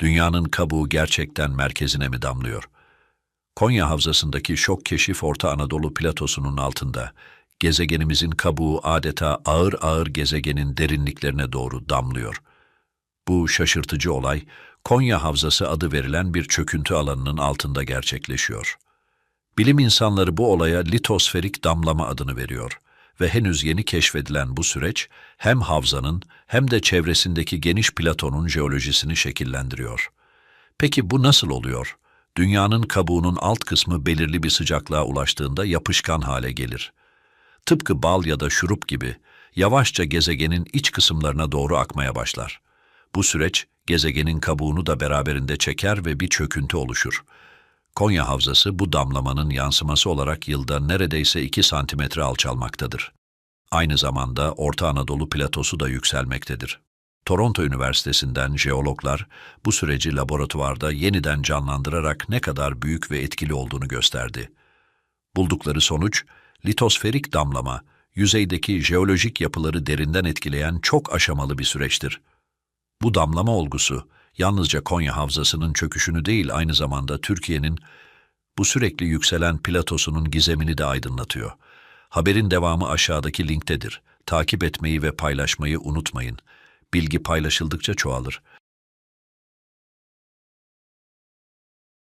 Dünyanın kabuğu gerçekten merkezine mi damlıyor? Konya Havzası'ndaki şok keşif Orta Anadolu platosunun altında, gezegenimizin kabuğu adeta ağır ağır gezegenin derinliklerine doğru damlıyor. Bu şaşırtıcı olay, Konya Havzası adı verilen bir çöküntü alanının altında gerçekleşiyor. Bilim insanları bu olaya litosferik damlama adını veriyor ve henüz yeni keşfedilen bu süreç hem havzanın hem de çevresindeki geniş platonun jeolojisini şekillendiriyor. Peki bu nasıl oluyor? Dünyanın kabuğunun alt kısmı belirli bir sıcaklığa ulaştığında yapışkan hale gelir. Tıpkı bal ya da şurup gibi yavaşça gezegenin iç kısımlarına doğru akmaya başlar. Bu süreç gezegenin kabuğunu da beraberinde çeker ve bir çöküntü oluşur. Konya Havzası bu damlamanın yansıması olarak yılda neredeyse 2 santimetre alçalmaktadır. Aynı zamanda Orta Anadolu platosu da yükselmektedir. Toronto Üniversitesi'nden jeologlar bu süreci laboratuvarda yeniden canlandırarak ne kadar büyük ve etkili olduğunu gösterdi. Buldukları sonuç, litosferik damlama, yüzeydeki jeolojik yapıları derinden etkileyen çok aşamalı bir süreçtir. Bu damlama olgusu, yalnızca Konya Havzası'nın çöküşünü değil aynı zamanda Türkiye'nin bu sürekli yükselen platosunun gizemini de aydınlatıyor. Haberin devamı aşağıdaki linktedir. Takip etmeyi ve paylaşmayı unutmayın. Bilgi paylaşıldıkça çoğalır.